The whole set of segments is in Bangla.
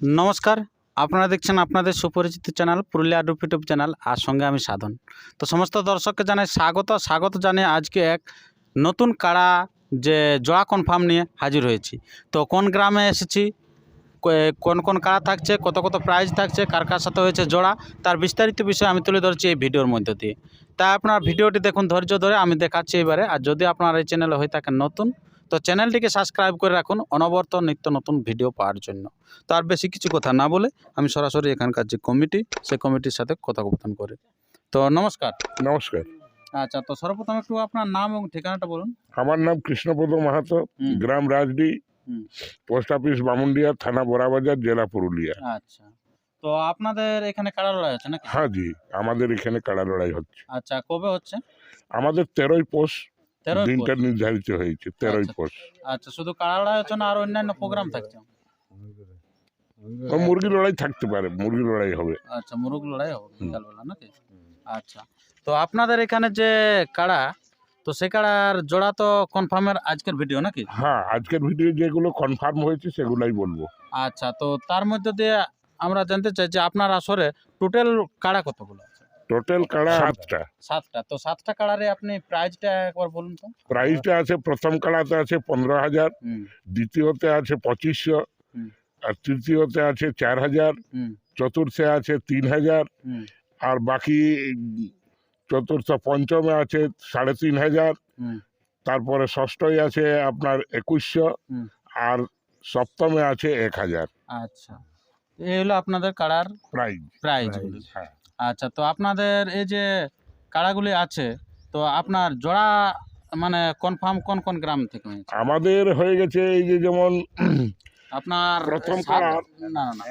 নমস্কার, আপনারা দেখছেন আপনাদের সুপরিচিত চ্যানেল পুরুলিয়া ইউটিউব চ্যানেল আর সঙ্গে আমি সাধন। তো সমস্ত দর্শককে জানাই স্বাগত স্বাগত জানিয়ে আজকে এক নতুন কাড়া যে জোড়া কনফার্ম নিয়ে হাজির হয়েছি। তো কোন গ্রামে এসেছি কোন কোন কাড়া থাকছে, কত কত প্রাইজ থাকছে, কার কার সাথে হয়েছে জোড়া, তার বিস্তারিত বিষয় আমি তুলে ধরছি এই ভিডিওর মধ্যে দিয়ে। তাই আপনার ভিডিওটি দেখুন ধৈর্য ধরে, আমি দেখাচ্ছি এবারে, আর যদি আপনার এই চ্যানেলে হয়ে থাকেন নতুন তো চ্যানেলটিকে সাবস্ক্রাইব করে রাখুন। অনবরত নিত্য নতুন ভিডিও পাওয়ার জন্য। তো আর বেশি কিছু কথা না বলে আমি সরাসরি এখানকার যে কমিটি সে কমিটির সাথে কথোপকথন করি। তো নমস্কার। নমস্কার। আচ্ছা তো সর্বপ্রথম একটু আপনার নাম এবং ঠিকানাটা বলুন। আমার নাম কৃষ্ণপদ মাহাতো গ্রাম রাজডি পোস্ট অফিস বামুন্ডিয়া থানা বড়াবাজার জেলা পুরুলিয়া। আচ্ছা। তো আপনাদের এখানে কাড়া লড়াই আছে নাকি? হ্যাঁ জি আমাদের এখানে কাড়া লড়াই হচ্ছে। আচ্ছা কবে হচ্ছে? আমাদের তেরোই পোষ দিনটা। নির্ধারিত হয়েছে তেরোই আচ্ছা। পোষ আচ্ছা শুধু কাড়া লড়াই হচ্ছে না আর অন্যান্য প্রোগ্রাম থাকছে? মুরগি লড়াই থাকতে পারে মুরগি লড়াই হবে। আচ্ছা মুরগ লড়াই হবে বিকালবেলা নাকি? আচ্ছা তো আপনাদের এখানে যে কাড়া তো সে কাড়ার জোড়া তো কনফার্মের আজকের ভিডিও নাকি? হ্যাঁ আজকের ভিডিও যেগুলো কনফার্ম হয়েছে সেগুলাই বলব। আচ্ছা তো তার মধ্যে দিয়ে আমরা জানতে চাই যে আপনার আসরে টোটাল কাড়া কতগুলো আছে? টোটাল কাড়া সাতটা। সাতটা। তো সাতটা কাড়ারে আপনি প্রাইজটা একবার বলুন তো। প্রাইসটা আছে প্রথম কাড়াতে আছে পনেরো হাজার দ্বিতীয়তে আছে পঁচিশশো আর তৃতীয়তে আছে চার হাজার চতুর্থে আছে তিন হাজার আর বাকি চতুর্থ পঞ্চমে আছে সাড়ে তিন হাজার তারপরে ষষ্ঠই আছে আপনার একুশশো আর সপ্তমে আছে এক হাজার। আচ্ছা। এই হলো আপনাদের কাড়ার প্রাইজ। প্রাইজ হ্যাঁ। আচ্ছা তো আপনাদের এই যে কাড়াগুলি আছে তো আপনার জোড়া মানে কনফার্ম কোন কোন গ্রাম থেকে হয়েছে? আমাদের হয়ে গেছে এই যে যেমন আপনার প্রথম না না না।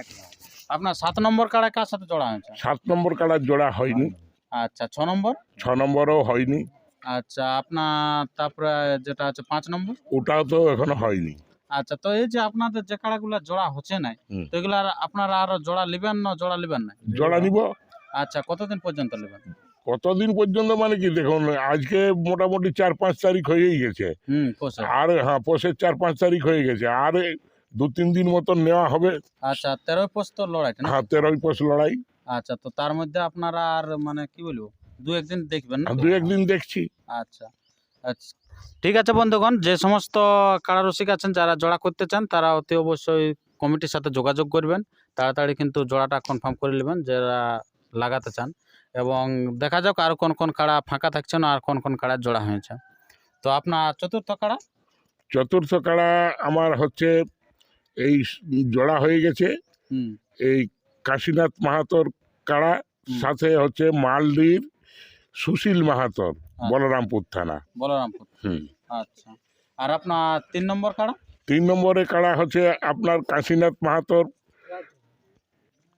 আপনার সাত নম্বর কাড়া কার সাথে জোড়া হয়েছে? সাত নম্বর কাড়ার জোড়া হয়নি। আচ্ছা ছ নম্বর? ছ নম্বরও হয়নি। আচ্ছা আপনার তারপরে যেটা আছে পাঁচ নম্বর? ওটাও তো এখনও হয়নি। আচ্ছা তো এই যে আপনাদের যে কাড়াগুলো জোড়া হচ্ছে নাই হুম। তো এগুলো আপনারা আরও জোড়া নেবেন না জোড়া নেবেন না? জোড়া নিব। আচ্ছা কতদিন পর্যন্ত নেবেন? কতদিন পর্যন্ত মানে কি দেখুন আজকে মোটামুটি চার পাঁচ তারিখ হয়েই গেছে। আর হ্যাঁ পৌষের চার পাঁচ তারিখ হয়ে গেছে। আর দু তিন দিন মতন নেওয়া হবে। আচ্ছা তেরোই পোষ তো লড়াইটা না? হাতের তেরোই পোষ লড়াই। আচ্ছা তো তার মধ্যে আপনারা আর মানে কি বলব দু একদিন দেখবেন না? দু একদিন দেখছি। আচ্ছা আচ্ছা। ঠিক আছে বন্ধুগণ যে সমস্ত কারারসিক আছেন যারা জোড়া করতে চান তারা অতি অবশ্যই কমিটির সাথে যোগাযোগ করবেন। তাড়াতাড়ি কিন্তু জোড়াটা কনফার্ম করে নেবেন যারা লাগাতে চান এবং দেখা যাক আর কোন কোন কাড়া ফাঁকা থাকছে না আর কোন কোন কাড়া জোড়া হয়েছে। তো আপনার চতুর্থ কাড়া? চতুর্থ কাড়া আমার হচ্ছে এই জোড়া হয়ে গেছে। এই কাশীনাথ মাহাতোর কাড়া সাথে হচ্ছে মালদির সুশীল মাহাতোর বলরামপুর থানা। বলরামপুর হুম। আচ্ছা। আর আপনার তিন নম্বর কাড়া? তিন নম্বরে কাড়া হচ্ছে আপনার কাশীনাথ মাহাতোর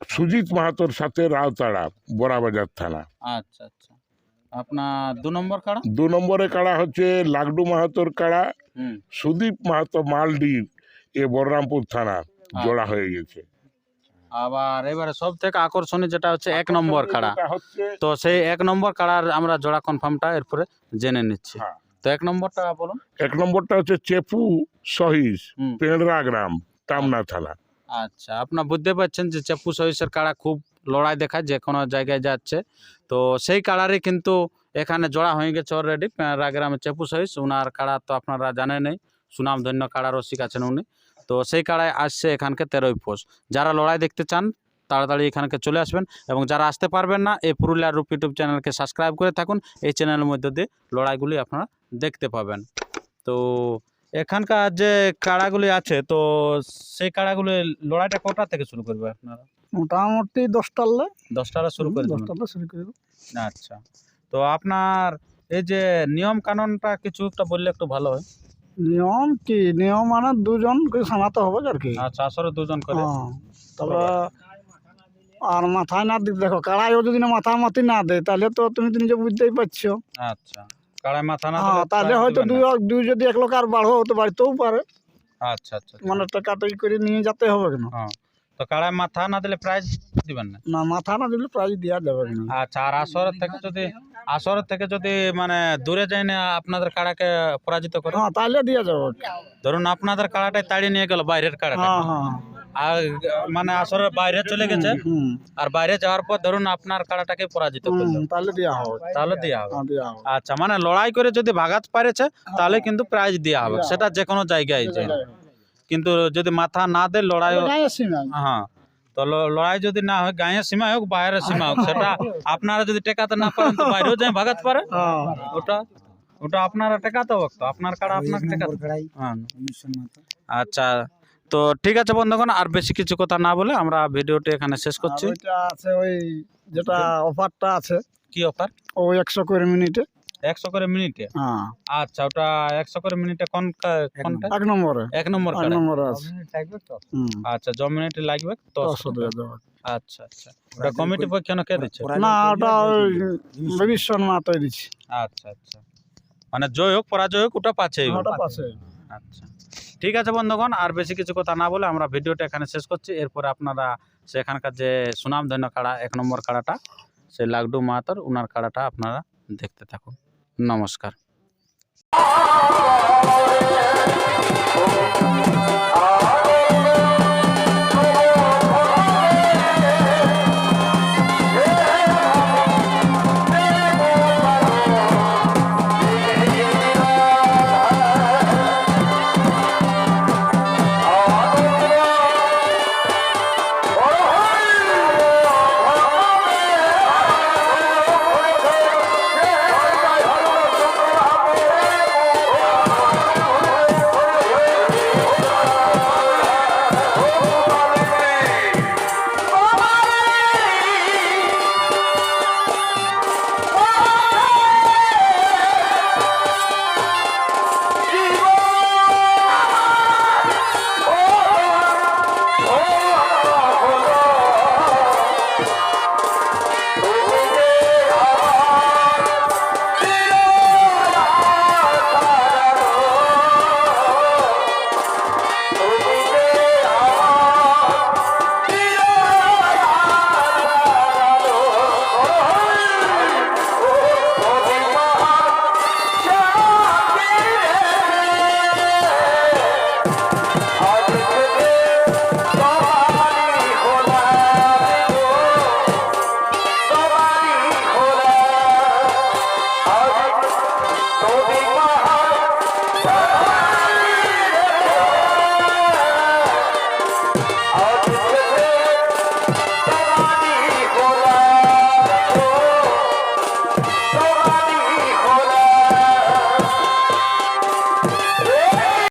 সুজিত মাহাতোর সাথে রাউতাড়া বড়াবাজার থানা। আচ্ছা আচ্ছা। আপনার দু নম্বর কাড়া? দু নম্বরে কাড়া হচ্ছে লাগডু মাহাতোর কাড়া সুদীপ মাহাতো মালডির এ বলরামপুর থানা জোড়া হয়ে গেছে। আবার এবারে সব থেকে আকর্ষণীয় যেটা হচ্ছে এক নম্বর কাড়া। তো সেই এক নম্বর কাড়ার আমরা জোড়া কনফার্মটা এরপরে জেনে নিচ্ছি। হ্যাঁ। তো এক নম্বরটা বলুন। এক নম্বরটা হচ্ছে চেপু সহিস পেঁড়রা গ্রাম তামনা থানা। আচ্ছা আপনার বুঝতে পারছেন যে চেপু সহিসের কাড়া খুব লড়াই দেখায়, যে কোনো জায়গায় যাচ্ছে। তো সেই কাড়ারই কিন্তু এখানে জোড়া হয়ে গেছে অলরেডি পেঁড়া গ্রামে চেপু সহিস ওনার কাড়া তো আপনারা জানেনই সুনামধন্য কাড়া রসিক আছেন উনি। তো সেই কাড়ায় আসছে এখানকে তেরোই পোষ যারা লড়াই দেখতে চান, তাড়াতাড়ি এখানকে চলে আসবেন এবং যারা আসতে পারবেন না, এই পুরুলিয়ার রূপ ইউটিউব চ্যানেলকে সাবস্ক্রাইব করে থাকুন। এই চ্যানেলের মধ্যে দিয়ে লড়াইগুলি আপনারা দেখতে পাবেন। তো এখানকার যে কাড়াগুলি আছে তো সেই কাড়াগুলি লড়াইটা কটা থেকে শুরু করবে আপনারা? মোটামুটি দশটালে দশটারা শুরু করে দশটালে শুরু করবে আচ্ছা। তো আপনার এই যে নিয়ম কানুনটা কিছু একটা বললে একটু ভালো হয়। নিয়ম কি? নিয়ম মানে দুজন সামাতে হবে আর কি। আচ্ছা আসরে দুজন করে। হ্যাঁ তবে আর মাথায় না দেখো কাড়াইও যদি না মাথা মাতি না দেয় তাহলে তো তুমি তো নিজে বুঝতেই পারছ। আচ্ছা। মাথা না হ্যাঁ তাহলে হয়তো দুই দুই যদি এক লোক আর বাড়ো হতে বাড়িতেও পারে। আচ্ছা আচ্ছা আচ্ছা। মানে করে নিয়ে যেতে হবে কেন? হ্যাঁ তো কাড়াই মাথা না দিলে প্রাইজ দিবেন না? না মাথা না দিলে প্রাইজ দেওয়া যাবে কেন? আচ্ছা আর আসরের থেকে যদি আসরের থেকে যদি মানে দূরে যায় না আপনাদের কাড়াকে পরাজিত করে? হ্যাঁ তাহলে দেওয়া যাবে। ধরুন আপনাদের কাড়াটাই তাড়িয়ে নিয়ে গেল বাইরের কাড়াটা। হ্যাঁ হ্যাঁ। আর মানে আসরের বাইরে চলে গেছে। আর বাইরে যাওয়ার পর ধরুন আপনার কাড়াটাকে পরাজিত করল। তাহলে দেওয়া হবে। তাহলে দেওয়া হবে। হ্যাঁ, হবে। আচ্ছা মানে লড়াই করে যদি ভাগাত পারেছে তাহলে কিন্তু প্রাইজ দেওয়া হবে। সেটা যে। কোনো জায়গায় যায় কিন্তু যদি মাথা না দেয় লড়াই গায়ে হ্যাঁ। তো ল- লড়াই যদি না হয় গাঁয়ের সীমা হোক বাইরের সীমা হোক সেটা আপনারা যদি টেকাতে না পারেন তো বাইরেও যাই ভাগাত পারে। হ্যাঁ। ওটা ওটা আপনারা টেকাতে হোক তো আপনার কাড়া আপনাকে টেকাতে হ্যাঁ। আচ্ছা। তো ঠিক আছে বন্ধুগণ আর বেশি কিছু কথা না বলে আমরা ভিডিওটি এখানে শেষ করছি। আছে ওই যেটা অফারটা আছে। কি অফার? ওই একশো করে মিনিটে। একশো করে মিনিটে? হ্যাঁ। আচ্ছা ওটা একশো করে মিনিটে কোন কোনটা? এক নম্বরে। এক নম্বর এক কাড়া নম্বরে আছে। আচ্ছা জ মিনিট লাগবে? তো দশশো আচ্ছা আচ্ছা। ওটা কমিটি পক্ষে কে দিচ্ছে? না ওটা ওই বিভীষণ মাতাই দিচ্ছি। আচ্ছা আচ্ছা। মানে জয় হোক পরাজয় হোক ওটা পাচ্ছেই ওটা পাশে আচ্ছা। ঠিক আছে বন্ধুগণ, আর বেশি কিছু কথা না বলে আমরা ভিডিওটা এখানে শেষ করছি। এরপরে আপনারা সেখানকার যে সুনামধন্য কাড়া এক নম্বর কাড়াটা সেই লাগডু মাহাতর ওনার কাড়াটা আপনারা দেখতে থাকুন। নমস্কার।